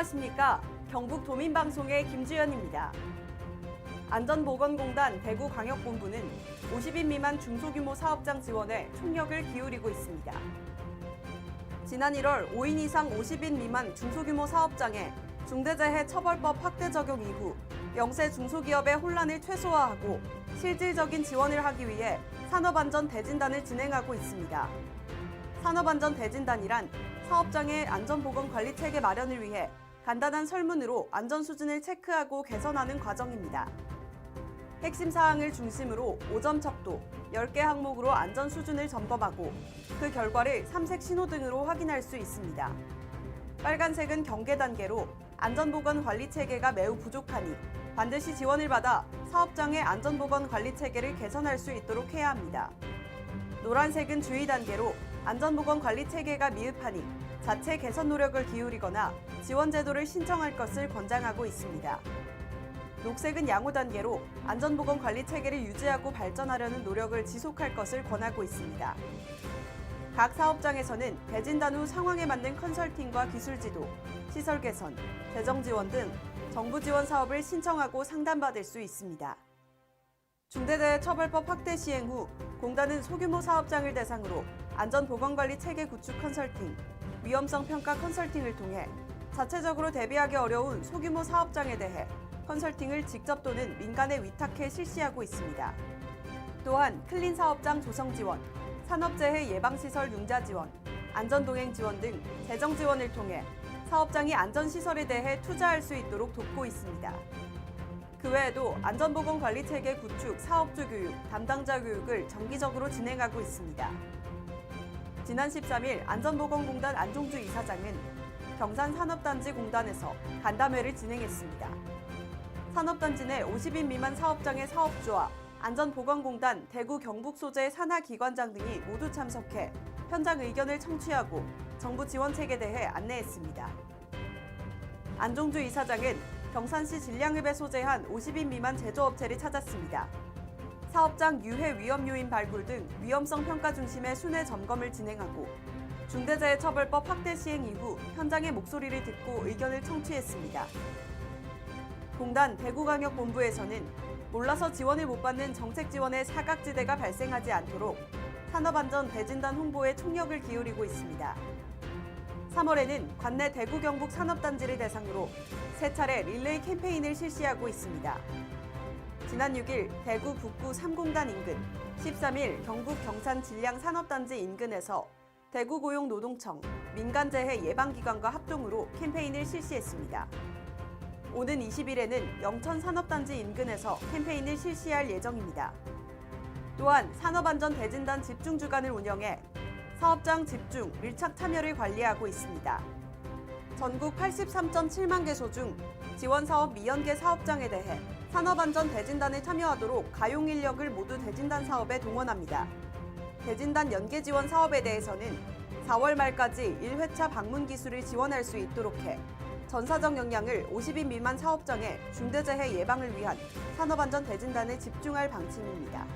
안녕하십니까. 경북 도민방송의 김주연입니다. 안전보건공단 대구광역본부는 50인 미만 중소규모 사업장 지원에 총력을 기울이고 있습니다. 지난 1월 5인 이상 50인 미만 중소규모 사업장에 중대재해 처벌법 확대 적용 이후 영세 중소기업의 혼란을 최소화하고 실질적인 지원을 하기 위해 산업안전 대진단을 진행하고 있습니다. 산업안전 대진단이란 사업장의 안전보건 관리 체계 마련을 위해 간단한 설문으로 안전 수준을 체크하고 개선하는 과정입니다. 핵심 사항을 중심으로 5점 척도 10개 항목으로 안전 수준을 점검하고 그 결과를 삼색 신호등으로 확인할 수 있습니다. 빨간색은 경계 단계로 안전보건 관리 체계가 매우 부족하니 반드시 지원을 받아 사업장의 안전보건 관리 체계를 개선할 수 있도록 해야 합니다. 노란색은 주의 단계로 안전보건 관리 체계가 미흡하니 자체 개선 노력을 기울이거나 지원 제도를 신청할 것을 권장하고 있습니다. 녹색은 양호 단계로 안전보건 관리 체계를 유지하고 발전하려는 노력을 지속할 것을 권하고 있습니다. 각 사업장에서는 대진단 후 상황에 맞는 컨설팅과 기술 지도, 시설 개선, 재정 지원 등 정부 지원 사업을 신청하고 상담받을 수 있습니다. 중대재해처벌법 확대 시행 후 공단은 소규모 사업장을 대상으로 안전보건관리 체계 구축 컨설팅, 위험성 평가 컨설팅을 통해 자체적으로 대비하기 어려운 소규모 사업장에 대해 컨설팅을 직접 또는 민간에 위탁해 실시하고 있습니다. 또한 클린 사업장 조성 지원, 산업재해 예방시설 융자 지원, 안전동행 지원 등 재정 지원을 통해 사업장이 안전시설에 대해 투자할 수 있도록 돕고 있습니다. 그 외에도 안전보건관리체계 구축 사업주 교육, 담당자 교육을 정기적으로 진행하고 있습니다. 지난 13일 안전보건공단 안종주 이사장은 경산산업단지 공단에서 간담회를 진행했습니다. 산업단지 내 50인 미만 사업장의 사업주와 안전보건공단 대구 경북 소재 산하기관장 등이 모두 참석해 현장 의견을 청취하고 정부 지원 체계에 대해 안내했습니다. 안종주 이사장은 경산시 진량읍에 소재한 50인 미만 제조업체를 찾았습니다. 사업장 유해 위험 요인 발굴 등 위험성 평가 중심의 순회 점검을 진행하고 중대재해처벌법 확대 시행 이후 현장의 목소리를 듣고 의견을 청취했습니다. 공단 대구광역본부에서는 몰라서 지원을 못 받는 정책 지원의 사각지대가 발생하지 않도록 산업안전 대진단 홍보에 총력을 기울이고 있습니다. 3월에는 관내 대구 경북 산업단지를 대상으로 세 차례 릴레이 캠페인을 실시하고 있습니다. 지난 6일 대구 북구 3공단 인근, 13일 경북 경산 진량 산업단지 인근에서 대구 고용 노동청, 민간재해 예방기관과 합동으로 캠페인을 실시했습니다. 오는 20일에는 영천 산업단지 인근에서 캠페인을 실시할 예정입니다. 또한 산업안전 대진단 집중 주간을 운영해 사업장 집중, 밀착 참여를 관리하고 있습니다. 전국 83.7만 개소 중 지원 사업 미연계 사업장에 대해 산업안전 대진단에 참여하도록 가용 인력을 모두 대진단 사업에 동원합니다. 대진단 연계 지원 사업에 대해서는 4월 말까지 1회차 방문 기술을 지원할 수 있도록 해 전사적 역량을 50인 미만 사업장의 중대재해 예방을 위한 산업안전 대진단에 집중할 방침입니다.